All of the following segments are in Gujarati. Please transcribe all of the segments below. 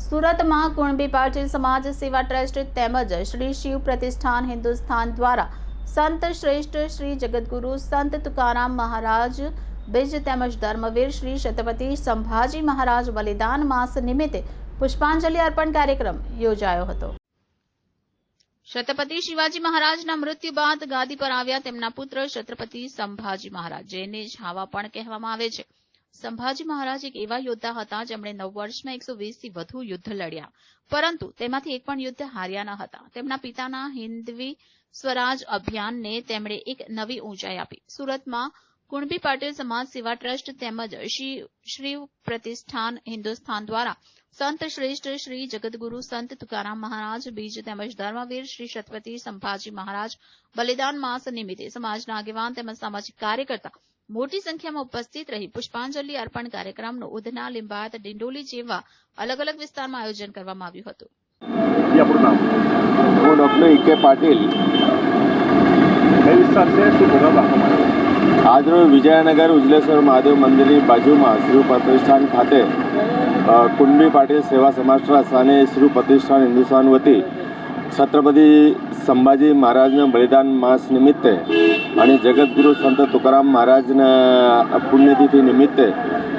સુરતમાં કુણબી પાટીલ સમાજ સેવા ટ્રસ્ટ તેમજ શ્રી શિવ પ્રતિષ્ઠાન હિન્દુસ્તાન દ્વારા સંત શ્રેષ્ઠ શ્રી જગદગુરુ સંત તુકારામ મહારાજ, બીજ તેમજ ધર્મવીર શ્રી છત્રપતિ સંભાજી મહારાજ બલિદાન માસ નિમિત્તે પુષ્પાંજલિ અર્પણ કાર્યક્રમ યોજાયો હતો. છત્રપતિ શિવાજી મહારાજના મૃત્યુ બાદ ગાદી પર આવ્યા તેમના પુત્ર છત્રપતિ સંભાજી મહારાજ, જેને છાવા પણ કહેવામાં આવે છે. સંભાજી મહારાજ એક એવા યોદ્ધા હતા જેમણે નવ વર્ષમાં એકસો વીસથી વધુ યુદ્ધ લડ્યા. પરંતુ તેમાંથી એક પણ યુદ્ધ હાર્યા ન હતા. તેમના પિતાના હિન્દવી સ્વરાજ અભિયાનને તેમણે એક નવી ઊંચાઈ આપી. સુરતમાં કુણબી પાટીલ સમાજ સેવા ટ્રસ્ટ તેમજ શ્રી પ્રતિષ્ઠાન હિન્દુસ્તાન દ્વારા સંત શ્રેષ્ઠ શ્રી જગદગુરુ સંત તુકારામ મહારાજ, બીજ તેમજ ધર્મવીર શ્રી છત્રપતિ સંભાજી મહારાજ બલિદાન માસ નિમિત્તે સમાજના આગેવાન તેમજ સામાજિક કાર્યકર્તા મોટી સંખ્યામાં ઉપસ્થિત રહી પુષ્પાંજલિ અર્પણ કાર્યક્રમનું ઉધના લિંબાયત ડિંડોલી જેવા અલગ અલગ વિસ્તારમાં આયોજન કરવામાં આવ્યું હતું. હું ડૉક્ટર ઈકે પાટીલ. આજરોજ વિજયનગર ઉજલેશ્વર મહાદેવ મંદિરની બાજુમાં શ્રી પ્રતિષ્ઠાન ખાતે અ, પાટીલ સેવા સમાજ ટ્રસ્ટ અને શ્રી પ્રતિષ્ઠાન હિન્દુસ્તાન વતી છત્રપતિ સંભાજી મહારાજના બલિદાન માસ નિમિત્તે અને જગતગુરુ સંત તુકારામ મહારાજના પુણ્યતિથિ નિમિત્તે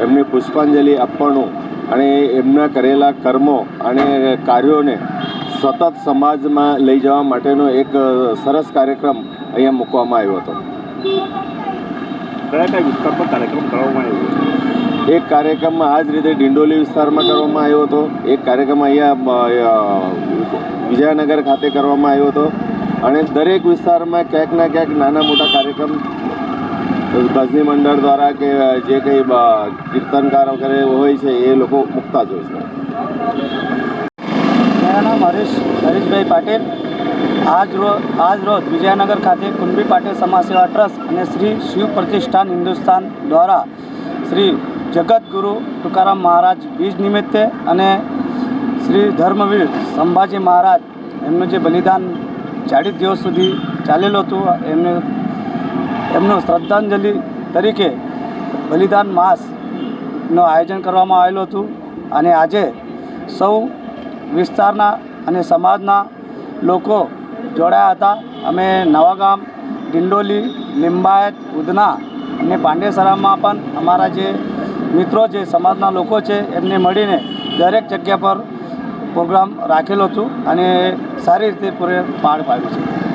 એમને પુષ્પાંજલિ આપવાનું અને એમના કરેલા કર્મો અને કાર્યોને સતત સમાજમાં લઈ જવા માટેનો એક સરસ કાર્યક્રમ અહીંયા મૂકવામાં આવ્યો હતો. કયા કયા વિસ્તારમાં કાર્યક્રમ કરવામાં આવ્યો એક કાર્યક્રમ આ જ રીતે ડિંડોલી વિસ્તારમાં કરવામાં આવ્યો હતો. એક કાર્યક્રમ અહીંયા વિજયનગર ખાતે કરવામાં આવ્યો હતો. અને દરેક વિસ્તારમાં ક્યાંક ને ક્યાંક નાના મોટા કાર્યક્રમ ભજની મંડળ દ્વારા કે જે કંઈ કીર્તનકાર વગેરે હોય છે, એ લોકો મૂકતા જ હોય છે. મારા નામ હરીશ, હરીશભાઈ પાટેલ. આજ રોજ આજ રોજ વિજયનગર ખાતે કુંડી પાટીલ સમાજ સેવા ટ્રસ્ટ અને શ્રી શિવ પ્રતિષ્ઠાન હિન્દુસ્તાન દ્વારા શ્રી જગતગુરુ તુકારામ મહારાજ બીજ નિમિત્તે અને શ્રી ધર્મવીર સંભાજી મહારાજ એમનું જે બલિદાન ચાળીસ દિવસ સુધી ચાલેલું હતું, એમને એમનું શ્રદ્ધાંજલિ તરીકે બલિદાન માસનું આયોજન કરવામાં આવેલું હતું અને આજે સૌ વિસ્તારના અને સમાજના લોકો જોડાયા હતા. અમે નવાગામ ડિંડોલી, લિંબાયત, ઉધના અને પાંડેસરામાં પણ અમારા જે મિત્રો જે સમાજના લોકો છે, એમને મળીને દરેક જગ્યા પર પ્રોગ્રામ રાખેલો હતો અને સારી રીતે પૂરે પાર પાડ્યું છે.